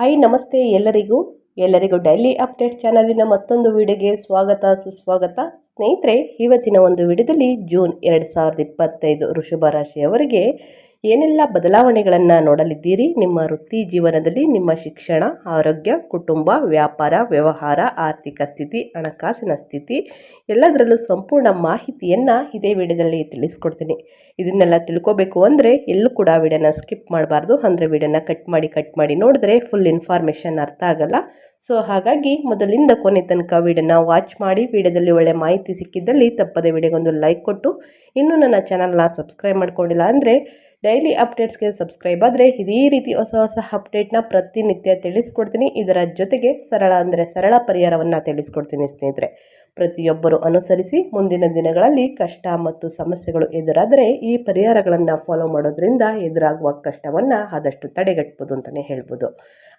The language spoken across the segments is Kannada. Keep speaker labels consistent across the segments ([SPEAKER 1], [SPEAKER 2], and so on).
[SPEAKER 1] ಹಾಯ್ ನಮಸ್ತೆ ಎಲ್ಲರಿಗೂ. ಎಲ್ಲರಿಗೂ ಡೈಲಿ ಅಪ್ಡೇಟ್ ಚಾನಲಿನ ಮತ್ತೊಂದು ವಿಡಿಯೋಗೆ ಸ್ವಾಗತ, ಸುಸ್ವಾಗತ. ಸ್ನೇಹಿತರೆ, ಇವತ್ತಿನ ಒಂದು ವಿಡಿಯೋದಲ್ಲಿ ಜೂನ್ ಎರಡು ಸಾವಿರದ ಇಪ್ಪತ್ತೈದು ಋಷಭ ರಾಶಿಯವರಿಗೆ ಏನೆಲ್ಲ ಬದಲಾವಣೆಗಳನ್ನು ನೋಡಲಿದ್ದೀರಿ? ನಿಮ್ಮ ವೃತ್ತಿ ಜೀವನದಲ್ಲಿ ನಿಮ್ಮ ಶಿಕ್ಷಣ, ಆರೋಗ್ಯ, ಕುಟುಂಬ, ವ್ಯಾಪಾರ, ವ್ಯವಹಾರ, ಆರ್ಥಿಕ ಸ್ಥಿತಿ, ಹಣಕಾಸಿನ ಸ್ಥಿತಿ, ಎಲ್ಲದರಲ್ಲೂ ಸಂಪೂರ್ಣ ಮಾಹಿತಿಯನ್ನು ಇದೇ ವಿಡಿಯೋದಲ್ಲಿ ತಿಳಿಸ್ಕೊಡ್ತೀನಿ. ಇದನ್ನೆಲ್ಲ ತಿಳ್ಕೊಬೇಕು ಅಂದರೆ ಎಲ್ಲೂ ಕೂಡ ವಿಡಿಯೋನ ಸ್ಕಿಪ್ ಮಾಡಬಾರ್ದು. ಅಂದರೆ ವಿಡಿಯೋನ ಕಟ್ ಮಾಡಿ ಕಟ್ ಮಾಡಿ ನೋಡಿದ್ರೆ ಫುಲ್ ಇನ್ಫಾರ್ಮೇಷನ್ ಅರ್ಥ ಆಗಲ್ಲ. ಸೊ, ಹಾಗಾಗಿ ಮೊದಲಿಂದ ಕೊನೆ ತನಕ ವಿಡಿಯೋನ ವಾಚ್ ಮಾಡಿ, ವಿಡಿಯೋದಲ್ಲಿ ಒಳ್ಳೆ ಮಾಹಿತಿ ಸಿಕ್ಕಿದ್ದಲ್ಲಿ ತಪ್ಪದೆ ವಿಡಿಯೋಗೊಂದು ಲೈಕ್ ಕೊಟ್ಟು, ಇನ್ನೂ ನನ್ನ ಚಾನಲ್ನ ಸಬ್ಸ್ಕ್ರೈಬ್ ಮಾಡ್ಕೊಂಡಿಲ್ಲ ಅಂದರೆ ಡೈಲಿ ಅಪ್ಡೇಟ್ಸ್ಗೆ ಸಬ್ಸ್ಕ್ರೈಬ್ ಆದರೆ ಇದೇ ರೀತಿ ಹೊಸ ಹೊಸ ಅಪ್ಡೇಟ್ನ ಪ್ರತಿನಿತ್ಯ ತಿಳಿಸ್ಕೊಡ್ತೀನಿ. ಇದರ ಜೊತೆಗೆ ಸರಳ ಅಂದರೆ ಸರಳ ಪರಿಹಾರವನ್ನು ತಿಳಿಸ್ಕೊಡ್ತೀನಿ ಸ್ನೇಹಿತರೆ. ಪ್ರತಿಯೊಬ್ಬರು ಅನುಸರಿಸಿ ಮುಂದಿನ ದಿನಗಳಲ್ಲಿ ಕಷ್ಟ ಮತ್ತು ಸಮಸ್ಯೆಗಳು ಎದುರಾದರೆ ಈ ಪರಿಹಾರಗಳನ್ನು ಫಾಲೋ ಮಾಡೋದ್ರಿಂದ ಎದುರಾಗುವ ಕಷ್ಟವನ್ನು ಆದಷ್ಟು ತಡೆಗಟ್ಬೋದು ಅಂತಲೇ ಹೇಳ್ಬೋದು.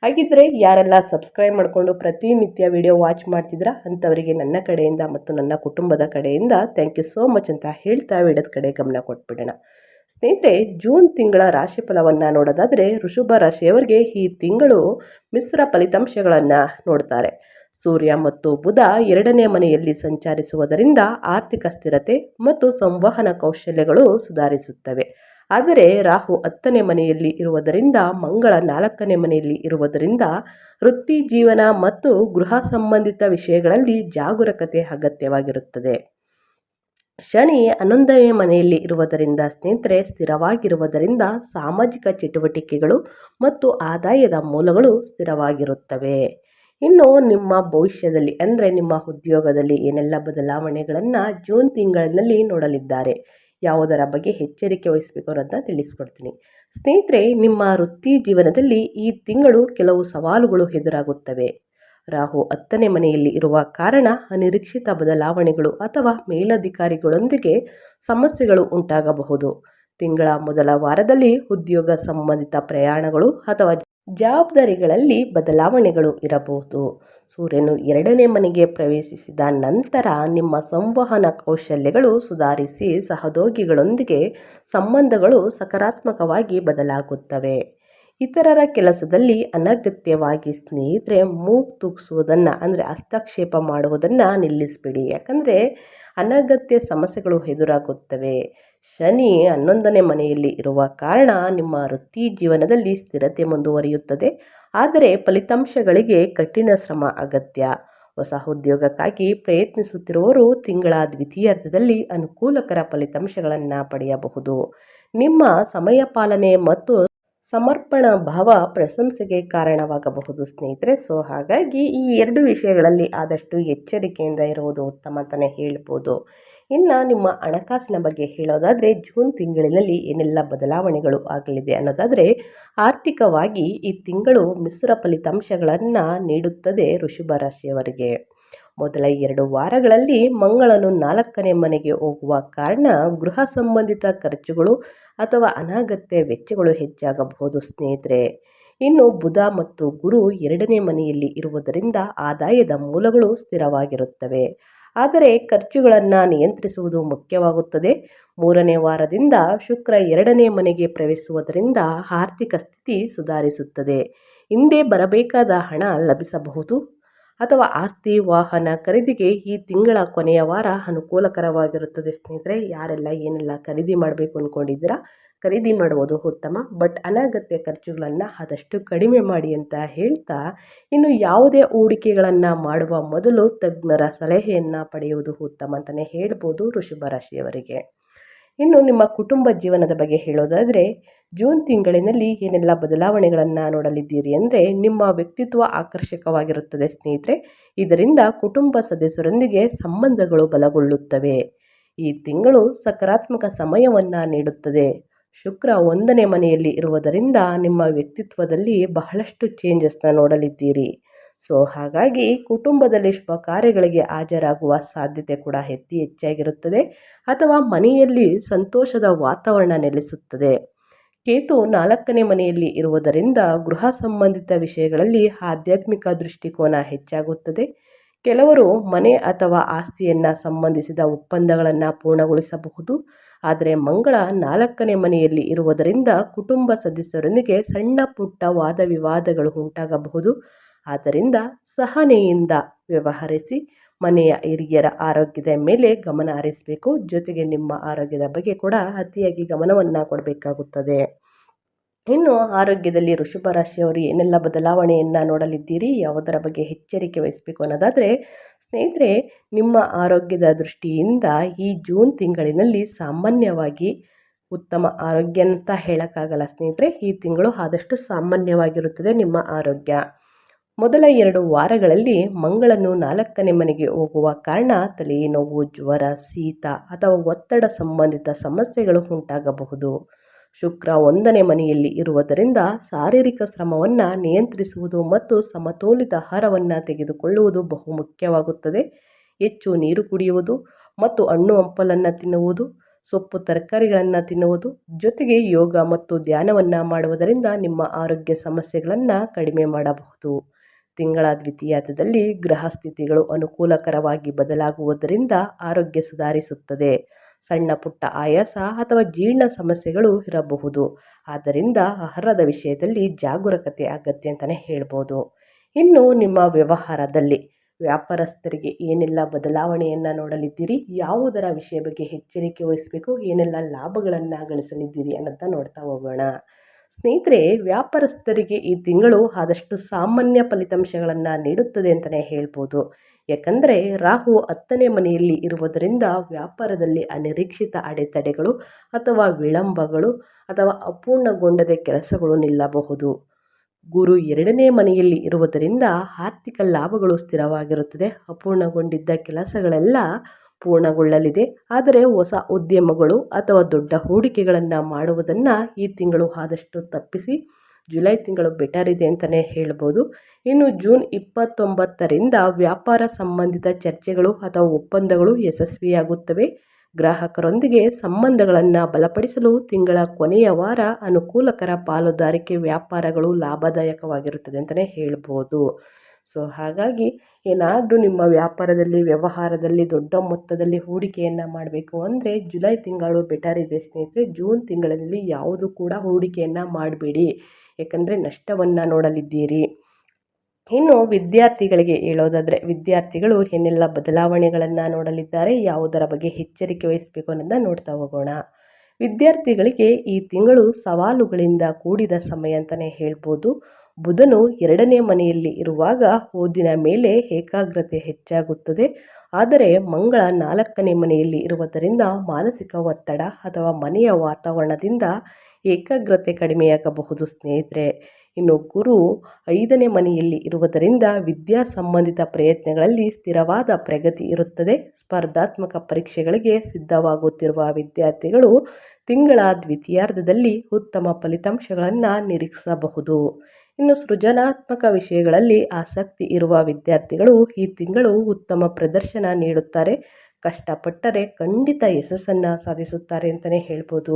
[SPEAKER 1] ಹಾಗಿದ್ದರೆ ಯಾರೆಲ್ಲ ಸಬ್ಸ್ಕ್ರೈಬ್ ಮಾಡಿಕೊಂಡು ಪ್ರತಿನಿತ್ಯ ವಿಡಿಯೋ ವಾಚ್ ಮಾಡ್ತಿದ್ರ ಅಂಥವರಿಗೆ ನನ್ನ ಕಡೆಯಿಂದ ಮತ್ತು ನನ್ನ ಕುಟುಂಬದ ಕಡೆಯಿಂದ ಥ್ಯಾಂಕ್ ಯು ಸೋ ಮಚ್ ಅಂತ ಹೇಳ್ತಾ ವಿಡಿಯೋದ ಕಡೆ ಗಮನ ಕೊಟ್ಬಿಡೋಣ. ಸ್ನೇಹಿತರೆ, ಜೂನ್ ತಿಂಗಳ ರಾಶಿ ಫಲವನ್ನು ನೋಡೋದಾದರೆ ಋಷಭ ರಾಶಿಯವರಿಗೆ ಈ ತಿಂಗಳು ಮಿಶ್ರ ಫಲಿತಾಂಶಗಳನ್ನು ನೋಡ್ತಾರೆ. ಸೂರ್ಯ ಮತ್ತು ಬುಧ ಎರಡನೇ ಮನೆಯಲ್ಲಿ ಸಂಚರಿಸುವುದರಿಂದ ಆರ್ಥಿಕ ಸ್ಥಿರತೆ ಮತ್ತು ಸಂವಹನ ಕೌಶಲ್ಯಗಳು ಸುಧಾರಿಸುತ್ತವೆ. ಆದರೆ ರಾಹು ಹತ್ತನೇ ಮನೆಯಲ್ಲಿ ಇರುವುದರಿಂದ, ಮಂಗಳ ನಾಲ್ಕನೇ ಮನೆಯಲ್ಲಿ ಇರುವುದರಿಂದ ವೃತ್ತಿ ಜೀವನ ಮತ್ತು ಗೃಹ ಸಂಬಂಧಿತ ವಿಷಯಗಳಲ್ಲಿ ಜಾಗರೂಕತೆ ಅಗತ್ಯವಾಗಿರುತ್ತದೆ. ಶನಿ ಹನ್ನೊಂದನೇ ಮನೆಯಲ್ಲಿ ಇರುವುದರಿಂದ, ಸ್ನೇಹಿತರೆ, ಸ್ಥಿರವಾಗಿರುವುದರಿಂದ ಸಾಮಾಜಿಕ ಚಟುವಟಿಕೆಗಳು ಮತ್ತು ಆದಾಯದ ಮೂಲಗಳು ಸ್ಥಿರವಾಗಿರುತ್ತವೆ. ಇನ್ನು ನಿಮ್ಮ ಭವಿಷ್ಯದಲ್ಲಿ ಅಂದರೆ ನಿಮ್ಮ ಉದ್ಯೋಗದಲ್ಲಿ ಏನೆಲ್ಲ ಬದಲಾವಣೆಗಳನ್ನು ಜೂನ್ ತಿಂಗಳಿನಲ್ಲಿ ನೋಡಲಿದ್ದಾರೆ, ಯಾವುದರ ಬಗ್ಗೆ ಎಚ್ಚರಿಕೆ ವಹಿಸಬೇಕು ಅನ್ನೋದನ್ನ ತಿಳಿಸ್ಕೊಡ್ತೀನಿ. ಸ್ನೇಹಿತರೆ, ನಿಮ್ಮ ವೃತ್ತಿ ಜೀವನದಲ್ಲಿ ಈ ತಿಂಗಳು ಕೆಲವು ಸವಾಲುಗಳು ಎದುರಾಗುತ್ತವೆ. ರಾಹು ಹತ್ತನೇ ಮನೆಯಲ್ಲಿ ಇರುವ ಕಾರಣ ಅನಿರೀಕ್ಷಿತ ಬದಲಾವಣೆಗಳು ಅಥವಾ ಮೇಲಧಿಕಾರಿಗಳೊಂದಿಗೆ ಸಮಸ್ಯೆಗಳು ಉಂಟಾಗಬಹುದು. ತಿಂಗಳ ಮೊದಲ ವಾರದಲ್ಲಿ ಉದ್ಯೋಗ ಸಂಬಂಧಿತ ಪ್ರಯಾಣಗಳು ಅಥವಾ ಜವಾಬ್ದಾರಿಗಳಲ್ಲಿ ಬದಲಾವಣೆಗಳು ಇರಬಹುದು. ಸೂರ್ಯನು ಎರಡನೇ ಮನೆಗೆ ಪ್ರವೇಶಿಸಿದ ನಂತರ ನಿಮ್ಮ ಸಂವಹನ ಕೌಶಲ್ಯಗಳು ಸುಧಾರಿಸಿ ಸಹೋದ್ಯೋಗಿಗಳೊಂದಿಗೆ ಸಂಬಂಧಗಳು ಸಕಾರಾತ್ಮಕವಾಗಿ ಬದಲಾಗುತ್ತವೆ. ಇತರರ ಕೆಲಸದಲ್ಲಿ ಅನಗತ್ಯವಾಗಿ ಸ್ನೇಹಿತರೆ ಮೂಗು ತೂಗಿಸುವುದನ್ನು, ಅಂದರೆ ಹಸ್ತಕ್ಷೇಪ ಮಾಡುವುದನ್ನು ನಿಲ್ಲಿಸಿಬಿಡಿ. ಯಾಕಂದರೆ ಅನಗತ್ಯ ಸಮಸ್ಯೆಗಳು ಎದುರಾಗುತ್ತವೆ. ಶನಿ ಹನ್ನೊಂದನೇ ಮನೆಯಲ್ಲಿ ಇರುವ ಕಾರಣ ನಿಮ್ಮ ವೃತ್ತಿ ಜೀವನದಲ್ಲಿ ಸ್ಥಿರತೆ ಮುಂದುವರಿಯುತ್ತದೆ. ಆದರೆ ಫಲಿತಾಂಶಗಳಿಗೆ ಕಠಿಣ ಶ್ರಮ ಅಗತ್ಯ. ಹೊಸ ಉದ್ಯೋಗಕ್ಕಾಗಿ ಪ್ರಯತ್ನಿಸುತ್ತಿರುವವರು ತಿಂಗಳ ದ್ವಿತೀಯಾರ್ಧದಲ್ಲಿ ಅನುಕೂಲಕರ ಫಲಿತಾಂಶಗಳನ್ನು ಪಡೆಯಬಹುದು. ನಿಮ್ಮ ಸಮಯ ಪಾಲನೆ ಮತ್ತು ಸಮರ್ಪಣಾ ಭಾವ ಪ್ರಶಂಸೆಗೆ ಕಾರಣವಾಗಬಹುದು ಸ್ನೇಹಿತರೆ. ಸೊ ಹಾಗಾಗಿ ಈ ಎರಡು ವಿಷಯಗಳಲ್ಲಿ ಆದಷ್ಟು ಎಚ್ಚರಿಕೆಯಿಂದ ಇರುವುದು ಉತ್ತಮ ಅಂತಲೇ ಹೇಳ್ಬೋದು. ಇನ್ನು ನಿಮ್ಮ ಹಣಕಾಸಿನ ಬಗ್ಗೆ ಹೇಳೋದಾದರೆ, ಜೂನ್ ತಿಂಗಳಿನಲ್ಲಿ ಏನೆಲ್ಲ ಬದಲಾವಣೆಗಳು ಆಗಲಿದೆ ಅನ್ನೋದಾದರೆ, ಆರ್ಥಿಕವಾಗಿ ಈ ತಿಂಗಳು ಮಿಶ್ರ ಫಲಿತಾಂಶಗಳನ್ನು ನೀಡುತ್ತದೆ ಋಷಭ ರಾಶಿಯವರಿಗೆ. ಮೊದಲ ಎರಡು ವಾರಗಳಲ್ಲಿ ಮಂಗಳನು ನಾಲ್ಕನೇ ಮನೆಗೆ ಹೋಗುವ ಕಾರಣ ಗೃಹ ಸಂಬಂಧಿತ ಖರ್ಚುಗಳು ಅಥವಾ ಅನಗತ್ಯ ವೆಚ್ಚಗಳು ಹೆಚ್ಚಾಗಬಹುದು, ಸ್ನೇಹಿತರೆ. ಇನ್ನು ಬುಧ ಮತ್ತು ಗುರು ಎರಡನೇ ಮನೆಯಲ್ಲಿ ಇರುವುದರಿಂದ ಆದಾಯದ ಮೂಲಗಳು ಸ್ಥಿರವಾಗಿರುತ್ತವೆ. ಆದರೆ ಖರ್ಚುಗಳನ್ನು ನಿಯಂತ್ರಿಸುವುದು ಮುಖ್ಯವಾಗುತ್ತದೆ. ಮೂರನೇ ವಾರದಿಂದ ಶುಕ್ರ ಎರಡನೇ ಮನೆಗೆ ಪ್ರವೇಶಿಸುವುದರಿಂದ ಆರ್ಥಿಕ ಸ್ಥಿತಿ ಸುಧಾರಿಸುತ್ತದೆ. ಹಿಂದೆ ಬರಬೇಕಾದ ಹಣ ಲಭಿಸಬಹುದು. ಅಥವಾ ಆಸ್ತಿ, ವಾಹನ ಖರೀದಿಗೆ ಈ ತಿಂಗಳ ಕೊನೆಯ ವಾರ ಅನುಕೂಲಕರವಾಗಿರುತ್ತದೆ. ಸ್ನೇಹಿತರೆ, ಯಾರೆಲ್ಲ ಏನೆಲ್ಲ ಖರೀದಿ ಮಾಡಬೇಕು ಅಂದ್ಕೊಂಡಿದ್ದೀರಾ ಖರೀದಿ ಮಾಡುವುದು ಉತ್ತಮ, ಬಟ್ ಅನಗತ್ಯ ಖರ್ಚುಗಳನ್ನು ಆದಷ್ಟು ಕಡಿಮೆ ಮಾಡಿ ಅಂತ ಹೇಳ್ತಾ, ಇನ್ನು ಯಾವುದೇ ಹೂಡಿಕೆಗಳನ್ನು ಮಾಡುವ ಮೊದಲು ತಜ್ಞರ ಸಲಹೆಯನ್ನು ಪಡೆಯುವುದು ಉತ್ತಮ ಅಂತಲೇ ಹೇಳ್ಬೋದು ಋಷಭ ರಾಶಿಯವರಿಗೆ. ಇನ್ನು ನಿಮ್ಮ ಕುಟುಂಬ ಜೀವನದ ಬಗ್ಗೆ ಹೇಳೋದಾದರೆ ಜೂನ್ ತಿಂಗಳಿನಲ್ಲಿ ಏನೆಲ್ಲ ಬದಲಾವಣೆಗಳನ್ನು ನೋಡಲಿದ್ದೀರಿ ಅಂದರೆ ನಿಮ್ಮ ವ್ಯಕ್ತಿತ್ವ ಆಕರ್ಷಕವಾಗಿರುತ್ತದೆ ಸ್ನೇಹಿತರೆ. ಇದರಿಂದ ಕುಟುಂಬ ಸದಸ್ಯರೊಂದಿಗೆ ಸಂಬಂಧಗಳು ಬಲಗೊಳ್ಳುತ್ತವೆ. ಈ ತಿಂಗಳು ಸಕಾರಾತ್ಮಕ ಸಮಯವನ್ನು ನೀಡುತ್ತದೆ. ಶುಕ್ರ ಒಂದನೇ ಮನೆಯಲ್ಲಿ ಇರುವುದರಿಂದ ನಿಮ್ಮ ವ್ಯಕ್ತಿತ್ವದಲ್ಲಿ ಬಹಳಷ್ಟು ಚೇಂಜಸ್ನ ನೋಡಲಿದ್ದೀರಿ. ಸೊ ಹಾಗಾಗಿ ಕುಟುಂಬದಲ್ಲಿ ಶುಭ ಕಾರ್ಯಗಳಿಗೆ ಹಾಜರಾಗುವ ಸಾಧ್ಯತೆ ಕೂಡ ಹೆಚ್ಚಿ ಹೆಚ್ಚಾಗಿರುತ್ತದೆ. ಅಥವಾ ಮನೆಯಲ್ಲಿ ಸಂತೋಷದ ವಾತಾವರಣ ನೆಲೆಸುತ್ತದೆ. ಕೇತು ನಾಲ್ಕನೇ ಮನೆಯಲ್ಲಿ ಇರುವುದರಿಂದ ಗೃಹ ಸಂಬಂಧಿತ ವಿಷಯಗಳಲ್ಲಿ ಆಧ್ಯಾತ್ಮಿಕ ದೃಷ್ಟಿಕೋನ ಹೆಚ್ಚಾಗುತ್ತದೆ. ಕೆಲವರು ಮನೆ ಅಥವಾ ಆಸ್ತಿಯನ್ನು ಸಂಬಂಧಿಸಿದ ಒಪ್ಪಂದಗಳನ್ನು ಪೂರ್ಣಗೊಳಿಸಬಹುದು. ಆದರೆ ಮಂಗಳ ನಾಲ್ಕನೇ ಮನೆಯಲ್ಲಿ ಇರುವುದರಿಂದ ಕುಟುಂಬ ಸದಸ್ಯರೊಂದಿಗೆ ಸಣ್ಣ ಪುಟ್ಟ ವಾದ ವಿವಾದಗಳು ಉಂಟಾಗಬಹುದು. ಆದ್ದರಿಂದ ಸಹನೆಯಿಂದ ವ್ಯವಹರಿಸಿ ಮನೆಯ ಹಿರಿಯರ ಆರೋಗ್ಯದ ಮೇಲೆ ಗಮನ ಹರಿಸಬೇಕು. ಜೊತೆಗೆ ನಿಮ್ಮ ಆರೋಗ್ಯದ ಬಗ್ಗೆ ಕೂಡ ಅತಿಯಾಗಿ ಗಮನವನ್ನು ಕೊಡಬೇಕಾಗುತ್ತದೆ. ಇನ್ನು ಆರೋಗ್ಯದಲ್ಲಿ ವೃಷಭ ರಾಶಿಯವರು ಏನೆಲ್ಲ ಬದಲಾವಣೆಯನ್ನು ನೋಡಲಿದ್ದೀರಿ? ಯಾವುದರ ಬಗ್ಗೆ ಎಚ್ಚರಿಕೆ ವಹಿಸಬೇಕು ಅನ್ನೋದಾದರೆ, ಸ್ನೇಹಿತರೆ, ನಿಮ್ಮ ಆರೋಗ್ಯದ ದೃಷ್ಟಿಯಿಂದ ಈ ಜೂನ್ ತಿಂಗಳಿನಲ್ಲಿ ಸಾಮಾನ್ಯವಾಗಿ ಉತ್ತಮ ಆರೋಗ್ಯ ಅಂತ ಹೇಳೋಕ್ಕಾಗಲ್ಲ ಸ್ನೇಹಿತರೆ. ಈ ತಿಂಗಳು ಆದಷ್ಟು ಸಾಮಾನ್ಯವಾಗಿರುತ್ತದೆ ನಿಮ್ಮ ಆರೋಗ್ಯ. ಮೊದಲ ಎರಡು ವಾರಗಳಲ್ಲಿ ಮಂಗಳನು ನಾಲ್ಕನೇ ಮನೆಗೆ ಹೋಗುವ ಕಾರಣ ತಲೆನೋವು ಜ್ವರ, ಶೀತ ಅಥವಾ ಒತ್ತಡ ಸಂಬಂಧಿತ ಸಮಸ್ಯೆಗಳು ಉಂಟಾಗಬಹುದು. ಶುಕ್ರ ಒಂದನೇ ಮನೆಯಲ್ಲಿ ಇರುವುದರಿಂದ ಶಾರೀರಿಕ ಶ್ರಮವನ್ನು ನಿಯಂತ್ರಿಸುವುದು ಮತ್ತು ಸಮತೋಲಿತ ಆಹಾರವನ್ನು ತೆಗೆದುಕೊಳ್ಳುವುದು ಬಹುಮುಖ್ಯವಾಗುತ್ತದೆ ಹೆಚ್ಚು ನೀರು ಕುಡಿಯುವುದು ಮತ್ತು ಹಣ್ಣು ಹಂಪಲನ್ನು ತಿನ್ನುವುದು, ಸೊಪ್ಪು ತರಕಾರಿಗಳನ್ನು ತಿನ್ನುವುದು, ಜೊತೆಗೆ ಯೋಗ ಮತ್ತು ಧ್ಯಾನವನ್ನು ಮಾಡುವುದರಿಂದ ನಿಮ್ಮ ಆರೋಗ್ಯ ಸಮಸ್ಯೆಗಳನ್ನು ಕಡಿಮೆ ಮಾಡಬಹುದು. ತಿಂಗಳ ದ್ವಿತೀಯಾರ್ಧದಲ್ಲಿ ಗ್ರಹ ಸ್ಥಿತಿಗಳು ಅನುಕೂಲಕರವಾಗಿ ಬದಲಾಗುವುದರಿಂದ ಆರೋಗ್ಯ ಸುಧಾರಿಸುತ್ತದೆ. ಸಣ್ಣ ಪುಟ್ಟ ಆಯಾಸ ಅಥವಾ ಜೀರ್ಣ ಸಮಸ್ಯೆಗಳು ಇರಬಹುದು. ಆದ್ದರಿಂದ ಆಹಾರದ ವಿಷಯದಲ್ಲಿ ಜಾಗರೂಕತೆ ಅಗತ್ಯ ಅಂತಲೇ ಹೇಳ್ಬೋದು. ಇನ್ನು ನಿಮ್ಮ ವ್ಯವಹಾರದಲ್ಲಿ ವ್ಯಾಪಾರಸ್ಥರಿಗೆ ಏನೆಲ್ಲ ಬದಲಾವಣೆಯನ್ನು ನೋಡಲಿದ್ದೀರಿ? ಯಾವುದರ ವಿಷಯ ಬಗ್ಗೆ ಎಚ್ಚರಿಕೆ ವಹಿಸಬೇಕು? ಏನೆಲ್ಲ ಲಾಭಗಳನ್ನು ಗಳಿಸಲಿದ್ದೀರಿ ಅನ್ನೋದನ್ನ ನೋಡ್ತಾ ಹೋಗೋಣ. ಸ್ನೇಹಿತರೆ, ವ್ಯಾಪಾರಸ್ಥರಿಗೆ ಈ ತಿಂಗಳು ಆದಷ್ಟು ಸಾಮಾನ್ಯ ಫಲಿತಾಂಶಗಳನ್ನು ನೀಡುತ್ತದೆ ಅಂತಲೇ ಹೇಳ್ಬೋದು. ಯಾಕಂದರೆ, ರಾಹು ಹತ್ತನೇ ಮನೆಯಲ್ಲಿ ಇರುವುದರಿಂದ ವ್ಯಾಪಾರದಲ್ಲಿ ಅನಿರೀಕ್ಷಿತ ಅಡೆತಡೆಗಳು ಅಥವಾ ವಿಳಂಬಗಳು ಅಥವಾ ಅಪೂರ್ಣಗೊಂಡದ ಕೆಲಸಗಳು ನಿಲ್ಲಬಹುದು. ಗುರು ಎರಡನೇ ಮನೆಯಲ್ಲಿ ಇರುವುದರಿಂದ ಆರ್ಥಿಕ ಲಾಭಗಳು ಸ್ಥಿರವಾಗಿರುತ್ತದೆ. ಅಪೂರ್ಣಗೊಂಡಿದ್ದ ಕೆಲಸಗಳೆಲ್ಲ ಪೂರ್ಣಗೊಳ್ಳಲಿದೆ. ಆದರೆ ಹೊಸ ಉದ್ಯಮಗಳು ಅಥವಾ ದೊಡ್ಡ ಹೂಡಿಕೆಗಳನ್ನು ಮಾಡುವುದನ್ನು ಈ ತಿಂಗಳು ಆದಷ್ಟು ತಪ್ಪಿಸಿ ಜುಲೈ ತಿಂಗಳು ಬೆಟರ್ ಇದೆ ಅಂತಲೇ ಹೇಳ್ಬೋದು. ಇನ್ನು ಜೂನ್ ಇಪ್ಪತ್ತೊಂಬತ್ತರಿಂದ ವ್ಯಾಪಾರ ಸಂಬಂಧಿತ ಚರ್ಚೆಗಳು ಅಥವಾ ಒಪ್ಪಂದಗಳು ಯಶಸ್ವಿಯಾಗುತ್ತವೆ. ಗ್ರಾಹಕರೊಂದಿಗೆ ಸಂಬಂಧಗಳನ್ನು ಬಲಪಡಿಸಲು ತಿಂಗಳ ಕೊನೆಯ ವಾರ ಅನುಕೂಲಕರ ಪಾಲುದಾರಿಕೆ ವ್ಯಾಪಾರಗಳು ಲಾಭದಾಯಕವಾಗಿರುತ್ತದೆ ಅಂತಲೇ ಹೇಳ್ಬೋದು. ಸೊ ಹಾಗಾಗಿ ಏನಾದರೂ ನಿಮ್ಮ ವ್ಯಾಪಾರದಲ್ಲಿ, ವ್ಯವಹಾರದಲ್ಲಿ ದೊಡ್ಡ ಮೊತ್ತದಲ್ಲಿ ಹೂಡಿಕೆಯನ್ನು ಮಾಡಬೇಕು ಅಂದರೆ ಜುಲೈ ತಿಂಗಳು ಬೆಟರ್ ಇದೆ ಸ್ನೇಹಿತರೆ. ಜೂನ್ ತಿಂಗಳಲ್ಲಿ ಯಾವುದು ಕೂಡ ಹೂಡಿಕೆಯನ್ನು ಮಾಡಬೇಡಿ. ಏಕೆಂದರೆ ನಷ್ಟವನ್ನು ನೋಡಲಿದ್ದೀರಿ. ಇನ್ನು ವಿದ್ಯಾರ್ಥಿಗಳಿಗೆ ಹೇಳೋದಾದರೆ, ವಿದ್ಯಾರ್ಥಿಗಳು ಏನೆಲ್ಲ ಬದಲಾವಣೆಗಳನ್ನು ನೋಡಲಿದ್ದಾರೆ, ಯಾವುದರ ಬಗ್ಗೆ ಎಚ್ಚರಿಕೆ ವಹಿಸಬೇಕು ಅನ್ನೋದನ್ನ ನೋಡ್ತಾ ಹೋಗೋಣ. ವಿದ್ಯಾರ್ಥಿಗಳಿಗೆ ಈ ತಿಂಗಳು ಸವಾಲುಗಳಿಂದ ಕೂಡಿದ ಸಮಯ ಅಂತಲೇ ಹೇಳ್ಬೋದು. ಬುಧನು ಎರಡನೇ ಮನೆಯಲ್ಲಿ ಇರುವಾಗ ಓದಿನ ಮೇಲೆ ಏಕಾಗ್ರತೆ ಹೆಚ್ಚಾಗುತ್ತದೆ. ಆದರೆ ಮಂಗಳ ನಾಲ್ಕನೇ ಮನೆಯಲ್ಲಿ ಇರುವುದರಿಂದ ಮಾನಸಿಕ ಒತ್ತಡ ಅಥವಾ ಮನೆಯ ವಾತಾವರಣದಿಂದ ಏಕಾಗ್ರತೆ ಕಡಿಮೆಯಾಗಬಹುದು ಸ್ನೇಹಿತರೆ. ಇನ್ನು ಗುರು ಐದನೇ ಮನೆಯಲ್ಲಿ ಇರುವುದರಿಂದ ವಿದ್ಯಾ ಸಂಬಂಧಿತ ಪ್ರಯತ್ನಗಳಲ್ಲಿ ಸ್ಥಿರವಾದ ಪ್ರಗತಿ ಇರುತ್ತದೆ. ಸ್ಪರ್ಧಾತ್ಮಕ ಪರೀಕ್ಷೆಗಳಿಗೆ ಸಿದ್ಧವಾಗುತ್ತಿರುವ ವಿದ್ಯಾರ್ಥಿಗಳು ತಿಂಗಳ ದ್ವಿತೀಯಾರ್ಧದಲ್ಲಿ ಉತ್ತಮ ಫಲಿತಾಂಶಗಳನ್ನು ನಿರೀಕ್ಷಿಸಬಹುದು. ಇನ್ನು ಸೃಜನಾತ್ಮಕ ವಿಷಯಗಳಲ್ಲಿ ಆಸಕ್ತಿ ಇರುವ ವಿದ್ಯಾರ್ಥಿಗಳು ಈ ತಿಂಗಳು ಉತ್ತಮ ಪ್ರದರ್ಶನ ನೀಡುತ್ತಾರೆ. ಕಷ್ಟಪಟ್ಟರೆ ಖಂಡಿತ ಯಶಸ್ಸನ್ನು ಸಾಧಿಸುತ್ತಾರೆ ಅಂತಲೇ ಹೇಳ್ಬೋದು.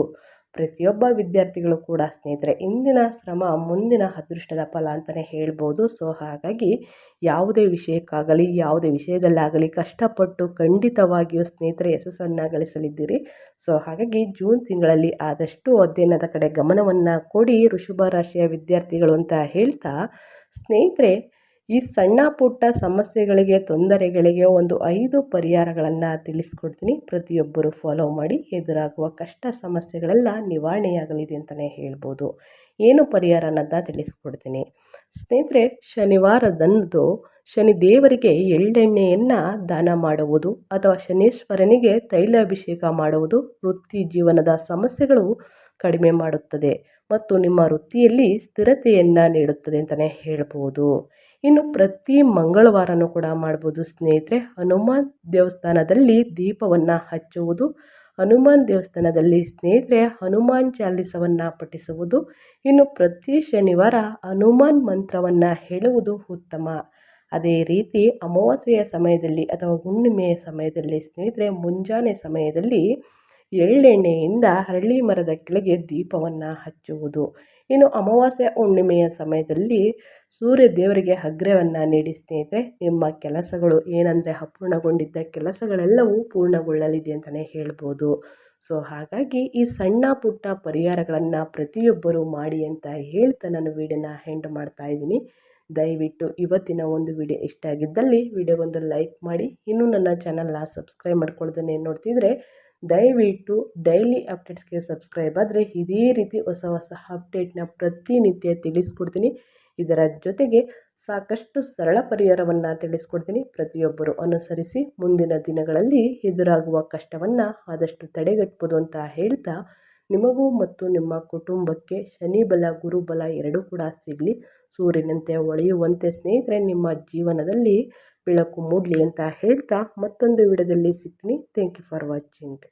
[SPEAKER 1] ಪ್ರತಿಯೊಬ್ಬ ವಿದ್ಯಾರ್ಥಿಗಳು ಕೂಡ ಸ್ನೇಹಿತರೆ, ಇಂದಿನ ಶ್ರಮ ಮುಂದಿನ ಅದೃಷ್ಟದ ಫಲ ಅಂತಲೇ ಹೇಳ್ಬೋದು. ಸೊ ಹಾಗಾಗಿ ಯಾವುದೇ ವಿಷಯಕ್ಕಾಗಲಿ, ಯಾವುದೇ ವಿಷಯದಲ್ಲಾಗಲಿ ಕಷ್ಟಪಟ್ಟು ಖಂಡಿತವಾಗಿಯೂ ಸ್ನೇಹಿತರೆ ಯಶಸ್ಸನ್ನು ಗಳಿಸಲಿದ್ದೀರಿ. ಸೊ ಹಾಗಾಗಿ ಜೂನ್ ತಿಂಗಳಲ್ಲಿ ಆದಷ್ಟು ಅಧ್ಯಯನದ ಕಡೆ ಗಮನವನ್ನು ಕೊಡಿ. ಋಷಭ ರಾಶಿಯ ವಿದ್ಯಾರ್ಥಿಗಳು ಅಂತ ಹೇಳ್ತಾ, ಸ್ನೇಹಿತರೆ ಈ ಸಣ್ಣ ಪುಟ್ಟ ಸಮಸ್ಯೆಗಳಿಗೆ, ತೊಂದರೆಗಳಿಗೆ ಒಂದು ಐದು ಪರಿಹಾರಗಳನ್ನು ತಿಳಿಸ್ಕೊಡ್ತೀನಿ. ಪ್ರತಿಯೊಬ್ಬರು ಫಾಲೋ ಮಾಡಿ ಎದುರಾಗುವ ಕಷ್ಟ ಸಮಸ್ಯೆಗಳೆಲ್ಲ ನಿವಾರಣೆಯಾಗಲಿದೆ ಅಂತಲೇ ಹೇಳ್ಬೋದು. ಏನು ಪರಿಹಾರ ಅನ್ನೋದನ್ನ ತಿಳಿಸ್ಕೊಡ್ತೀನಿ. ಸ್ನೇಹಿತರೆ, ಶನಿವಾರದಂದು ಶನಿ ದೇವರಿಗೆ ಎಳ್ಳೆಣ್ಣೆಯನ್ನು ದಾನ ಮಾಡುವುದು ಅಥವಾ ಶನೀಶ್ವರನಿಗೆ ತೈಲಾಭಿಷೇಕ ಮಾಡುವುದು ವೃತ್ತಿ ಜೀವನದ ಸಮಸ್ಯೆಗಳು ಕಡಿಮೆ ಮಾಡುತ್ತದೆ ಮತ್ತು ನಿಮ್ಮ ವೃತ್ತಿಯಲ್ಲಿ ಸ್ಥಿರತೆಯನ್ನು ನೀಡುತ್ತದೆ ಅಂತಲೇ ಹೇಳ್ಬೋದು. ಇನ್ನು ಪ್ರತಿ ಮಂಗಳವಾರನೂ ಕೂಡ ಮಾಡ್ಬೋದು ಸ್ನೇಹಿತರೆ. ಹನುಮಾನ್ ದೇವಸ್ಥಾನದಲ್ಲಿ ದೀಪವನ್ನು ಹಚ್ಚುವುದು, ಹನುಮಾನ್ ದೇವಸ್ಥಾನದಲ್ಲಿ ಸ್ನೇಹಿತರೆ ಹನುಮಾನ್ ಚಾಲಿಸವನ್ನು ಪಠಿಸುವುದು, ಇನ್ನು ಪ್ರತಿ ಶನಿವಾರ ಹನುಮಾನ್ ಮಂತ್ರವನ್ನು ಹೇಳುವುದು ಉತ್ತಮ. ಅದೇ ರೀತಿ ಅಮಾವಾಸ್ಯೆಯ ಸಮಯದಲ್ಲಿ ಅಥವಾ ಹುಣ್ಣಿಮೆಯ ಸಮಯದಲ್ಲಿ ಸ್ನೇಹಿತರೆ ಮುಂಜಾನೆ ಸಮಯದಲ್ಲಿ ಎಳ್ಳೆಣ್ಣೆಯಿಂದ ಹರಳಿ ಮರದ ಕೆಳಗೆ ದೀಪವನ್ನು ಹಚ್ಚುವುದು. ಇನ್ನು ಅಮಾವಾಸ್ಯೆ ಹುಣ್ಣಿಮೆಯ ಸಮಯದಲ್ಲಿ ಸೂರ್ಯ ದೇವರಿಗೆ ಅಗ್ರವನ್ನು ನೀಡಿ, ಸ್ನೇಹಿತರೆ, ನಿಮ್ಮ ಕೆಲಸಗಳು ಏನಂದರೆ ಅಪೂರ್ಣಗೊಂಡಿದ್ದ ಕೆಲಸಗಳೆಲ್ಲವೂ ಪೂರ್ಣಗೊಳ್ಳಲಿದೆ ಅಂತಲೇ ಹೇಳ್ಬೋದು. ಸೊ, ಹಾಗಾಗಿ ಈ ಸಣ್ಣ ಪುಟ್ಟ ಪರಿಹಾರಗಳನ್ನು ಪ್ರತಿಯೊಬ್ಬರು ಮಾಡಿ ಅಂತ ಹೇಳ್ತಾ ನಾನು ವೀಡಿಯೋನ ಹೆಂಡ್ ಮಾಡ್ತಾ ಇದ್ದೀನಿ. ದಯವಿಟ್ಟು ಇವತ್ತಿನ ಒಂದು ವಿಡಿಯೋ ಇಷ್ಟ ಆಗಿದ್ದಲ್ಲಿ ವಿಡಿಯೋಗೊಂದು ಲೈಕ್ ಮಾಡಿ. ಇನ್ನೂ ನನ್ನ ಚಾನಲ್ನ ಸಬ್ಸ್ಕ್ರೈಬ್ ಮಾಡ್ಕೊಳ್ಳೋದನ್ನೇ ನೋಡ್ತಿದ್ರೆ ದಯವಿಟ್ಟು ಡೈಲಿ ಅಪ್ಡೇಟ್ಸ್ಗೆ ಸಬ್ಸ್ಕ್ರೈಬ್ ಆದರೆ ಇದೇ ರೀತಿ ಹೊಸ ಹೊಸ ಅಪ್ಡೇಟ್ನ ಪ್ರತಿನಿತ್ಯ ತಿಳಿಸ್ಕೊಡ್ತೀನಿ. ಇದರ ಜೊತೆಗೆ ಸಾಕಷ್ಟು ಸರಳ ಪರಿಹಾರವನ್ನು ತಿಳಿಸ್ಕೊಡ್ತೀನಿ. ಪ್ರತಿಯೊಬ್ಬರು ಅನುಸರಿಸಿ ಮುಂದಿನ ದಿನಗಳಲ್ಲಿ ಎದುರಾಗುವ ಕಷ್ಟವನ್ನು ಆದಷ್ಟು ತಡೆಗಟ್ಬೋದು ಅಂತ ಹೇಳ್ತಾ ನಿಮಗೂ ಮತ್ತು ನಿಮ್ಮ ಕುಟುಂಬಕ್ಕೆ ಶನಿ ಬಲ ಗುರುಬಲ ಎರಡೂ ಕೂಡ ಸಿಗಲಿ. ಸೂರ್ಯನಂತೆ ಹೊಳೆಯುವಂತೆ ಸ್ನೇಹಿತರೆ, ನಿಮ್ಮ ಜೀವನದಲ್ಲಿ ಬೆಳಕು ಮೂಡಲಿ ಅಂತ ಹೇಳ್ತಾ ಮತ್ತೊಂದು ವಿಡಿಯೋದಲ್ಲಿ ಸಿಗ್ತೀನಿ. Thank you for watching